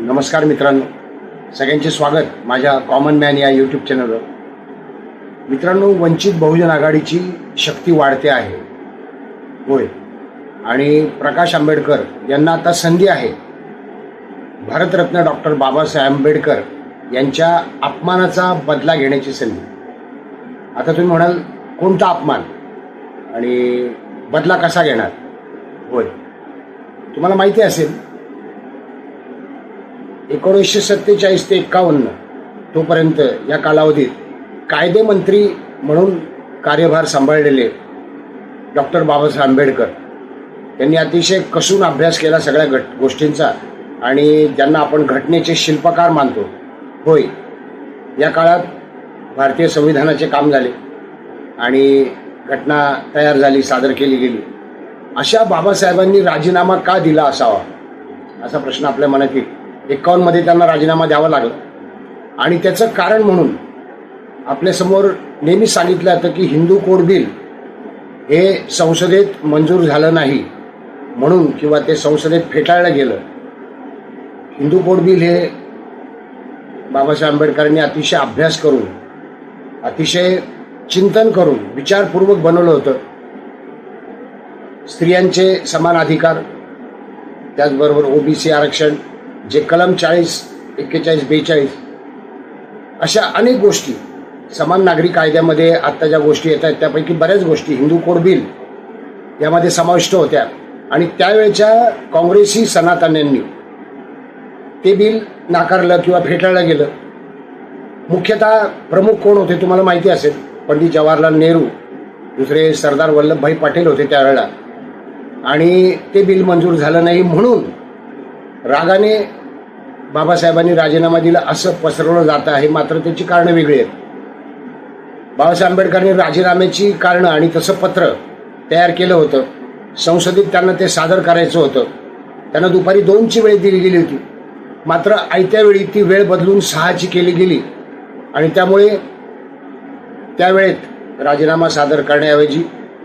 नमस्कार मित्रांनो. सगळ्यांचे स्वागत माझ्या कॉमन मॅन या यूट्यूब चॅनलवर मित्रांनो वंचित बहुजन आघाडीची शक्ती वाढते आहे. होय. आणि प्रकाश आंबेडकर यांना आता संधी आहे. भारतरत्न डॉक्टर बाबासाहेब आंबेडकर यांच्या अपमानाचा बदला घेण्याची संधी. आता तुम्ही म्हणाल कोणता अपमान? आणि बदला कसा घेणार? होय. तुम्हाला माहिती असेल एकोणीसशे सत्तेचाळीस ते एकावन्न तोपर्यंत या कालावधीत कायदेमंत्री म्हणून कार्यभार सांभाळलेले डॉक्टर बाबासाहेब आंबेडकर यांनी अतिशय कसून अभ्यास केला सगळ्या घट गोष्टींचा आणि ज्यांना आपण घटनेचे शिल्पकार मानतो. होय या काळात भारतीय संविधानाचे काम झाले आणि घटना तयार झाली सादर केली गेली. अशा बाबासाहेबांनी राजीनामा का दिला असावा? असा प्रश्न आपल्या मनात येईल. एकावन्नमध्ये त्यांना राजीनामा द्यावा लागला. आणि त्याचं कारण म्हणून आपल्यासमोर नेहमी सांगितलं जातं की हिंदू कोड बिल हे संसदेत मंजूर झालं नाही म्हणून किंवा ते संसदेत फेटाळलं गेलं. हिंदू कोड बिल हे बाबासाहेब आंबेडकरांनी अतिशय अभ्यास करून अतिशय चिंतन करून विचारपूर्वक बनवलं होतं. स्त्रियांचे समान अधिकार त्याचबरोबर ओबीसी आरक्षण जे कलम चाळीस एक्केचाळीस बेचाळीस अशा अनेक गोष्टी समान नागरी कायद्यामध्ये आत्ता ज्या गोष्टी येत आहेत त्यापैकी बऱ्याच गोष्टी हिंदू कोड बिल यामध्ये समाविष्ट होत्या. आणि त्यावेळच्या काँग्रेसी सनातन्यांनी ते बिल नाकारलं किंवा फेटाळलं गेलं. मुख्यतः प्रमुख कोण होते तुम्हाला माहिती असेल पंडित जवाहरलाल नेहरू दुसरे सरदार वल्लभभाई पटेल होते त्यावेळेला. आणि ते बिल मंजूर झालं नाही म्हणून रागाने बाबासाहेबांनी राजीनामा दिला असं पसरवलं जात आहे. मात्र त्याची कारणं वेगळी आहेत. बाबासाहेब आंबेडकरांनी राजीनाम्याची कारणं आणि तसं पत्र तयार केलं होतं. संसदेत त्यांना ते सादर करायचं होतं. त्यांना दुपारी दोनची वेळ दिली गेली होती. मात्र आयत्या वेळी ती वेळ बदलून सहाची केली गेली. आणि त्यामुळे त्यावेळेत राजीनामा सादर करण्याऐवजी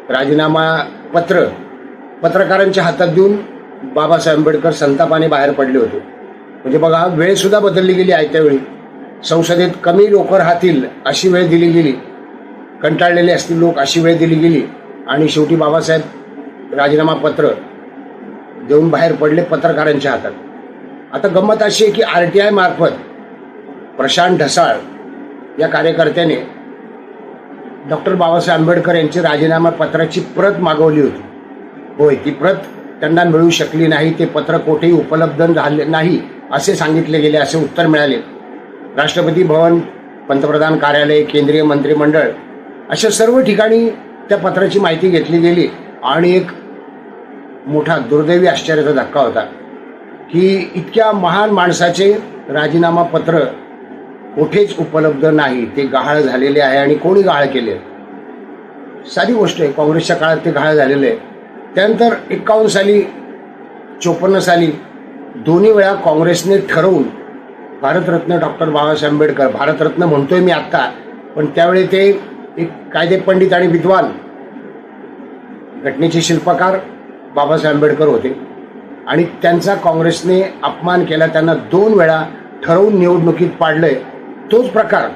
राजीनामा पत्र पत्रकारांच्या हातात देऊन बाबासाहेब आंबेडकर संतापाने बाहेर पडले होते. म्हणजे बघा वेळ सुद्धा बदलली गेली आहे त्यावेळी. संसदेत कमी लोक राहतील अशी वेळ दिली गेली. कंटाळलेले असतील लोक अशी वेळ दिली गेली. आणि शेवटी बाबासाहेब राजीनामा पत्र देऊन बाहेर पडले पत्रकारांच्या हातात. आता गंमत अशी आहे की आर टी आय मार्फत प्रशांत ढसाळ या कार्यकर्त्याने डॉक्टर बाबासाहेब आंबेडकर यांची राजीनामा पत्राची प्रत मागवली होती. होय ती प्रत त्यांना मिळू शकली नाही. ते पत्र कोठेही उपलब्ध झाले नाही. असे सांगितले गेले असे उत्तर मिळाले. राष्ट्रपती भवन पंतप्रधान कार्यालय केंद्रीय मंत्रिमंडळ अशा सर्व ठिकाणी त्या पत्राची माहिती घेतली गेली. आणि एक मोठा दुर्दैवी आश्चर्याचा धक्का होता की इतक्या महान माणसाचे राजीनामा पत्र कुठेच उपलब्ध नाही. ते गहाळ झालेले आहे आणि कोणी गहाळ केले? साधी गोष्ट आहे काँग्रेसच्या काळात ते गहाळ झालेलं आहे. त्यानंतर एकावन्न साली चोपन्न साली दोन्ही वेळा काँग्रेसने ठरवून भारतरत्न डॉक्टर बाबासाहेब आंबेडकर भारतरत्न म्हणतोय मी आत्ता पण त्यावेळी ते एक कायदे पंडित आणि विद्वान घटनेचे शिल्पकार बाबासाहेब आंबेडकर होते. आणि त्यांचा काँग्रेसने अपमान केला त्यांना दोन वेळा ठरवून निवडणुकीत पाडलंय. तोच प्रकार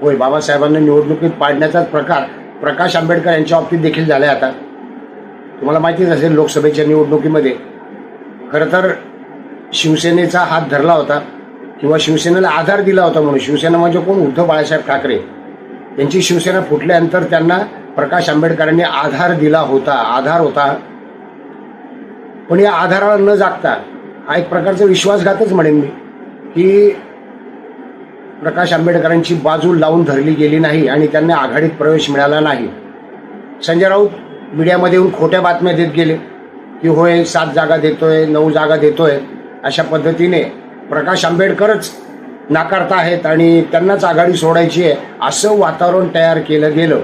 होय बाबासाहेबांना निवडणुकीत पाडण्याचाच प्रकार प्रकाश आंबेडकर यांच्या बाबतीत देखील झालाय आता. तुम्हाला माहितीच असेल लोकसभेच्या निवडणुकीमध्ये. खरं तर शिवसेनेचा हात धरला होता किंवा शिवसेनेला आधार दिला होता म्हणून शिवसेना म्हणजे कोण? उद्धव बाळासाहेब ठाकरे. यांची शिवसेना फुटल्यानंतर त्यांना प्रकाश आंबेडकरांनी आधार दिला होता आधार होता. पण या आधाराला न जागता हा एक प्रकारचा विश्वासघातच म्हणेन मी की प्रकाश आंबेडकरांची बाजू लावून धरली गेली नाही आणि त्यांना आघाडीत प्रवेश मिळाला नाही. संजय राऊत मीडियामध्ये येऊन खोट्या बातम्या देत गेले की होय सात जागा देतोय नऊ जागा देतोय. अशा पद्धतीने प्रकाश आंबेडकरच नाकारता आहेत आणि त्यांनाच आघाडी सोडायची आहे असं वातावरण तयार केलं गेलं.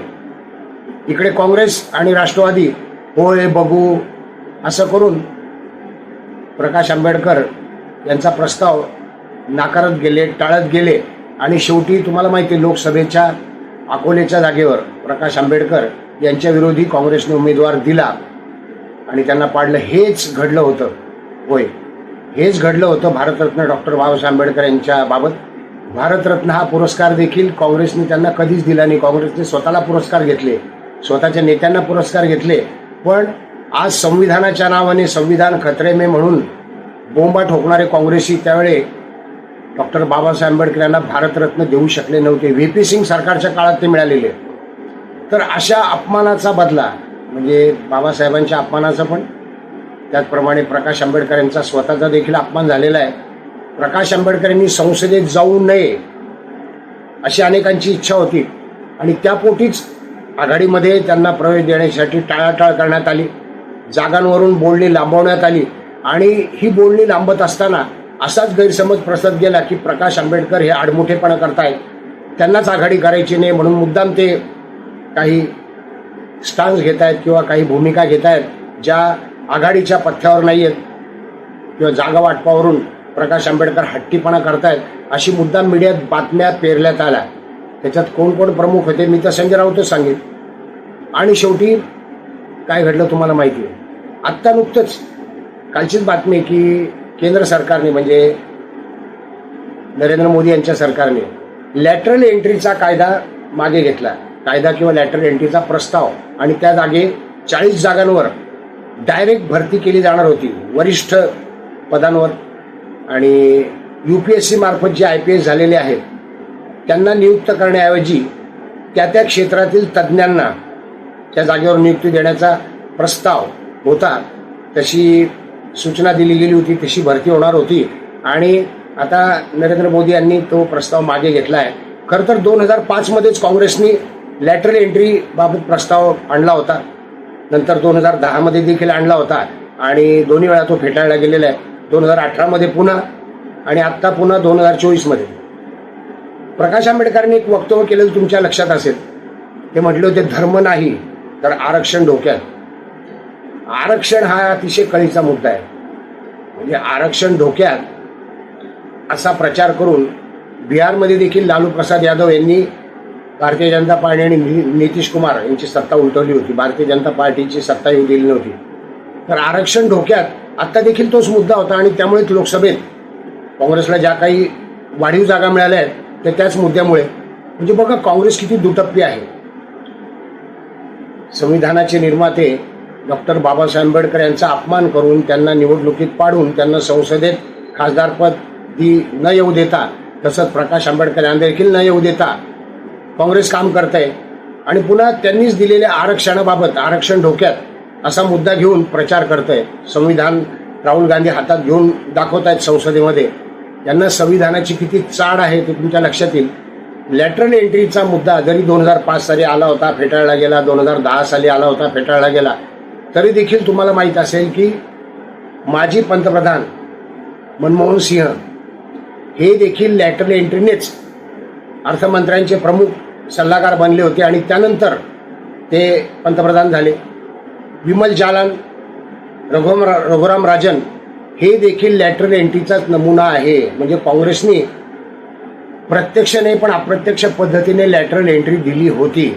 इकडे काँग्रेस आणि राष्ट्रवादी होय बघू असं करून प्रकाश आंबेडकर यांचा प्रस्ताव नाकारत गेले टाळत गेले. आणि शेवटी तुम्हाला माहिती आहे, लोकसभेच्या अकोलेच्या जागेवर प्रकाश आंबेडकर यांच्या विरोधी काँग्रेसने उमेदवार दिला. आणि त्यांना पाडलं हेच घडलं होतं. होय. हेच घडलं होतं भारतरत्न डॉक्टर बाबासाहेब आंबेडकर यांच्या बाबत भारतरत्न हा पुरस्कार देखील काँग्रेसने त्यांना कधीच दिला नाही. काँग्रेसने स्वतःला पुरस्कार घेतले. स्वतःच्या नेत्यांना पुरस्कार घेतले. पण आज संविधानाच्या नावाने संविधान खतरेमे म्हणून बोंबा ठोकणारे काँग्रेसी त्यावेळी डॉक्टर बाबासाहेब आंबेडकर यांना भारतरत्न देऊ शकले नव्हते. व्ही पी सिंग सरकारच्या काळात ते मिळालेले. तर अशा अपमानाचा बदला म्हणजे बाबासाहेबांच्या अपमानाचा पण त्याचप्रमाणे प्रकाश आंबेडकर यांचा स्वतःचा देखील अपमान झालेला आहे. प्रकाश आंबेडकर यांनी संसदेत जाऊ नये अशी अनेकांची इच्छा होती. आणि त्यापोटीच आघाडीमध्ये त्यांना प्रवेश देण्यासाठी टाळाटाळ करण्यात आली. जागांवरून बोलणी लांबवण्यात आली. आणि ही बोलणी लांबत असताना असाच गैरसमज प्रसत गेला की प्रकाश आंबेडकर हे आडमुठेपणा करतायत. त्यांनाच आघाडी करायची नाही म्हणून मुद्दाम ते काही स्टान्स घेत आहेत किंवा काही भूमिका घेत आहेत ज्या आघाडीच्या पथ्यावर नाही आहेत किंवा जागा वाटपावरून प्रकाश आंबेडकर हट्टीपणा करतायत अशी मुद्दाम मीडियात बातम्या पेरल्यात आल्या. त्याच्यात कोण कोण प्रमुख होते मी तर संजय राऊतच सांगेन. आणि शेवटी काय घडलं तुम्हाला माहिती आहे? आत्ता नुकतंच कालचीच बातमी आहे की केंद्र सरकारने म्हणजे नरेंद्र मोदी यांच्या सरकारने लॅटरल एंट्रीचा कायदा मागे घेतला. कायदा किंवा लॅटरल एंट्रीचा प्रस्ताव. आणि त्या जागे चाळीस जागांवर डायरेक्ट भरती केली जाणार होती. वरिष्ठ पदांवर आणि यू पी एस सी मार्फत जे आय पी एस झालेले आहेत त्यांना नियुक्त करण्याऐवजी त्या त्या क्षेत्रातील तज्ज्ञांना त्या जागेवर नियुक्ती देण्याचा प्रस्ताव होता. तशी सूचना दिली गेली होती तशी भरती होणार होती. आणि आता नरेंद्र मोदी यांनी तो प्रस्ताव मागे घेतला आहे खरं तर दोन हजार पाचमध्येच काँग्रेसनी लॅटरल एंट्रीबाबत प्रस्ताव आणला होता. नंतर दोन हजार दहामध्ये देखील आणला होता. आणि दोन्ही वेळा तो फेटाळला गेलेला आहे. दोन हजार अठरामध्ये पुन्हा आणि आत्ता पुन्हा दोन हजार चोवीसमध्ये. प्रकाश आंबेडकरांनी एक वक्तव्य केलेलं तुमच्या लक्षात असेल. ते म्हटले होते धर्म नाही तर आरक्षण डोक्यात. आरक्षण हा अतिशय कळीचा मुद्दा आहे. म्हणजे आरक्षण धोक्यात असा प्रचार करून बिहारमध्ये देखील लालू प्रसाद यादव यांनी भारतीय जनता पार्टी आणि नि- नितीश कुमार यांची सत्ता उलटवली होती. भारतीय जनता पार्टीची सत्ता येऊ दिली नव्हती. तर आरक्षण धोक्यात आत्ता देखील तोच मुद्दा होता आणि त्यामुळेच लोकसभेत काँग्रेसला ज्या काही वाढीव जागा मिळाल्या आहेत त्या त्याच मुद्द्यामुळे म्हणजे बघा काँग्रेस किती दुटप्पी आहे. संविधानाचे निर्माते डॉक्टर बाबासाहेब आंबेडकर यांचा अपमान करून त्यांना निवडणुकीत पाडून त्यांना संसदेत खासदारपद दी न येऊ देता तसंच प्रकाश आंबेडकर यांना देखील न येऊ देता काँग्रेस काम करत आहे आणि पुन्हा त्यांनीच दिलेल्या आरक्षणाबाबत आरक्षण धोक्यात असा मुद्दा घेऊन प्रचार करत आहे संविधान राहुल गांधी हातात घेऊन दाखवत आहेत संसदेमध्ये. यांना संविधानाची किती चाड आहे ते तुमच्या लक्षात येईल. लॅटरल एंट्रीचा मुद्दा जरी दोन हजार पाच साली आला होता फेटाळला गेला दोन हजार दहा साली आला होता फेटाळला गेला तरी देखील तुम्हाला माहीत असेल की माजी पंतप्रधान मनमोहन सिंह हे देखील लॅटरल एंट्रीनेच अर्थमंत्र्यांचे प्रमुख सल्लागार बनले होते आणि त्यानंतर ते पंतप्रधान झाले. विमल जालान रघुराम रघुराम राजन हे देखील लॅटरल एंट्रीचाच नमुना आहे. म्हणजे काँग्रेसने प्रत्यक्ष नाही पण अप्रत्यक्ष पद्धतीने लॅटरल एंट्री दिली होती.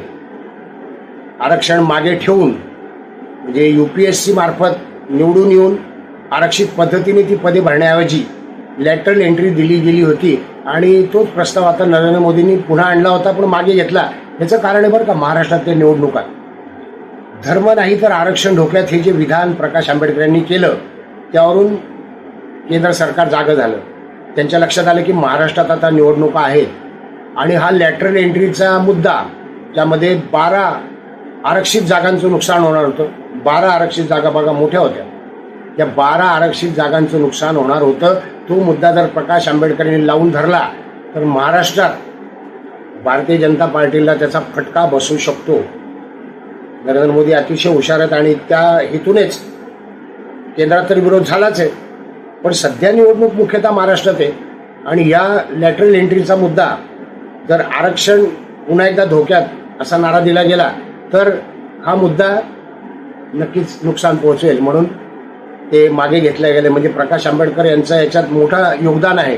आरक्षण मागे ठेवून म्हणजे यू पी एस सी मार्फत निवडून येऊन आरक्षित पद्धतीने ती पदे भरण्याऐवजी लॅटरल एंट्री दिली गेली होती. आणि तोच प्रस्ताव आता नरेंद्र मोदींनी पुन्हा आणला होता पण मागे घेतला. याचं कारण आहे बरं का महाराष्ट्रातल्या निवडणुका. धर्म नाही तर आरक्षण धोक्यात हे जे विधान प्रकाश आंबेडकर यांनी केलं त्यावरून केंद्र सरकार जागं झालं. त्यांच्या लक्षात आलं की महाराष्ट्रात आता निवडणुका आहेत. आणि हा लॅटरल एंट्रीचा मुद्दा ज्यामध्ये बारा आरक्षित जागांचं नुकसान होणार होतं. बारा आरक्षित जागा बघा मोठ्या होत्या. या बारा आरक्षित जागांचं नुकसान होणार होतं. तो मुद्दा जर प्रकाश आंबेडकरांनी लावून धरला तर महाराष्ट्रात भारतीय जनता पार्टीला त्याचा फटका बसू शकतो. नरेंद्र मोदी अतिशय हुशार आहेत आणि त्या हेतूनेच केंद्रात तरी विरोध झालाच आहे. पण सध्या निवडणूक मुख्यतः महाराष्ट्रात आहे. आणि या लॅटरल एंट्रीचा मुद्दा जर आरक्षण पुन्हा एकदा धोक्यात असा नारा दिला गेला तर हा मुद्दा नक्कीच नुकसान पोहोचेल म्हणून ते मागे घेतले गेले. म्हणजे प्रकाश आंबेडकर यांचं याच्यात मोठं योगदान आहे.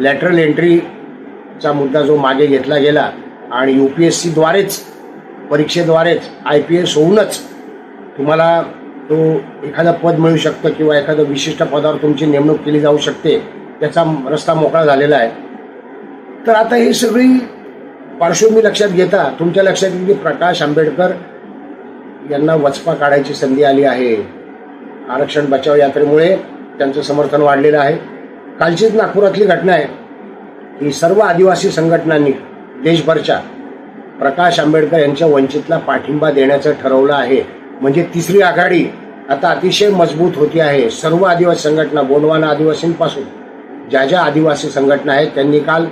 लॅटरल एंट्रीचा मुद्दा जो मागे घेतला गेला आणि यू पी एस सीद्वारेच परीक्षेद्वारेच आय पी एस होऊनच तुम्हाला तो एखादं पद मिळू शकतं किंवा एखादं विशिष्ट पदावर तुमची नेमणूक केली जाऊ शकते त्याचा रस्ता मोकळा झालेला आहे. तर आता ही सगळी पार्श्वभूमी लक्षात घेता तुमच्या लक्षात येईल की प्रकाश आंबेडकर यांना वचपा काढायची संधी आली आहे. आरक्षण बचाव यात्रेमुळे त्यांचं समर्थन वाढलेलं आहे. कालचीच नागपुरातली घटना आहे. की सर्व आदिवासी संघटनांनी देशभरच्या प्रकाश आंबेडकर यांच्या वंचितला पाठिंबा देण्याचं ठरवलं आहे. म्हणजे तिसरी आघाडी आता अतिशय मजबूत होती आहे. सर्व आदिवासी संघटना गोंडवाना आदिवासींपासून ज्या ज्या आदिवासी संघटना आहेत त्यांनी काल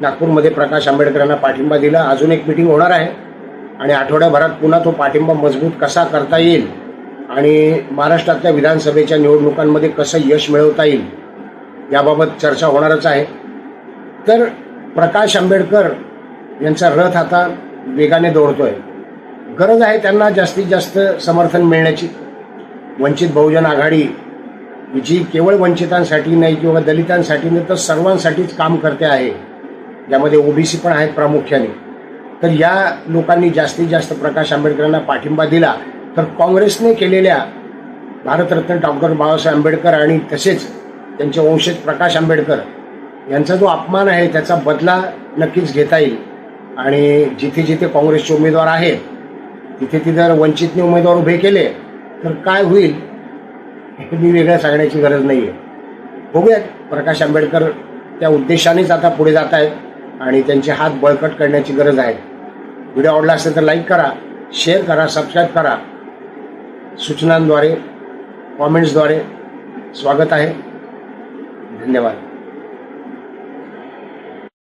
नागपूरमध्ये प्रकाश आंबेडकरांना पाठिंबा दिला. अजून एक मिटिंग होणार आहे. आणि आठवड्याभरात पुन्हा तो पाठिंबा मजबूत कसा करता येईल आणि महाराष्ट्रातल्या विधानसभेच्या निवडणुकांमध्ये कसं यश मिळवता येईल याबाबत चर्चा होणारच आहे. तर प्रकाश आंबेडकर यांचा रथ आता वेगाने दौडतोय. गरज आहे त्यांना जास्तीत जास्त समर्थन मिळण्याची. वंचित बहुजन आघाडी जी केवळ वंचितांसाठी नाही किंवा दलितांसाठी नाही तर सर्वांसाठीच काम करते आहे. ज्यामध्ये ओबीसी पण आहेत प्रामुख्याने. तर या लोकांनी जास्तीत जास्त प्रकाश आंबेडकरांना पाठिंबा दिला. तर काँग्रेसने केलेल्या भारतरत्न डॉक्टर बाबासाहेब आंबेडकर आणि तसेच त्यांचे वंशज प्रकाश आंबेडकर यांचा जो अपमान आहे त्याचा बदला नक्कीच घेता येईल. आणि जिथे जिथे काँग्रेसचे उमेदवार आहेत तिथे तिथे जर वंचितने उमेदवार उभे केले तर काय होईल हे मी वेगळं सांगण्याची गरज नाही आहे बघूयात प्रकाश आंबेडकर त्या उद्देशानेच आता पुढे जात आहेत आणि त्यांचे हात बळकट करण्याची गरज आहे. व्हिडिओ आवडला असेल तर लाईक करा शेअर करा सबस्क्राईब करा. सूचनांद्वारे कॉमेंट्सद्वारे स्वागत आहे. धन्यवाद.